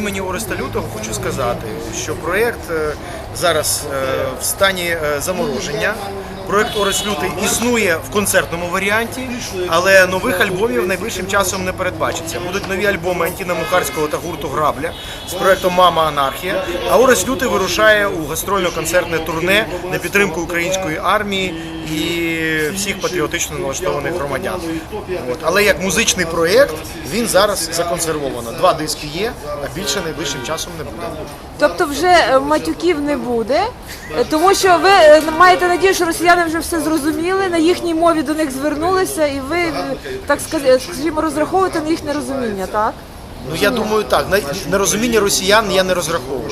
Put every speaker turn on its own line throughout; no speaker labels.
імені Ореста Лютого хочу сказати, що проєкт е, зараз е, в стані е, замороження. Проєкт Орест Лютий існує в концертному варіанті, але нових альбомів найближчим часом не передбачиться. Будуть нові альбоми Антіна Мухарського та гурту Грабля з проєктом Мама Анархія. А Орест Лютий вирушає у гастрольно-концертне турне на підтримку української армії і всіх патріотично налаштованих громадян. От. Але як музичний проєкт він зараз законсервовано. Два диски є, а більше найближчим часом не буде.
Тобто вже е, матюків не буде, е, тому що ви е, маєте надію, що росіяни вже все зрозуміли, на їхній мові до них звернулися, і ви так скажімо, розраховуєте на їхнє розуміння, так?
Ну я думаю, так на, на розуміння росіян я не розраховую.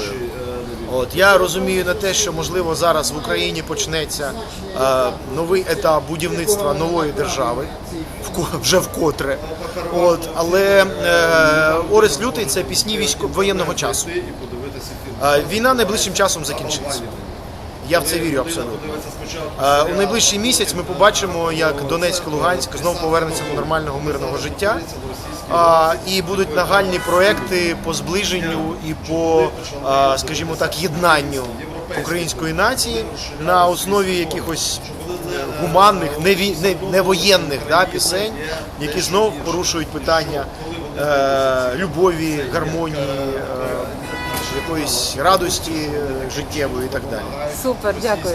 От я розумію на те, що можливо зараз в Україні почнеться е, новий етап будівництва нової держави, вже вкотре. От, але е, Орес Лютий це пісні військо воєнного часу. Е, війна найближчим часом закінчиться. Я в це вірю абсолютно. Е, У найближчий місяць ми побачимо, як Донецьк і Луганськ знову повернеться до нормального мирного життя. І будуть нагальні проекти по зближенню і по, скажімо так, єднанню української нації на основі якихось гуманних, не, вій- не, не воєнних да, пісень, які знову порушують питання е, любові, гармонії, е, якоїсь радості е, життєвої і так далі.
Супер, дякую.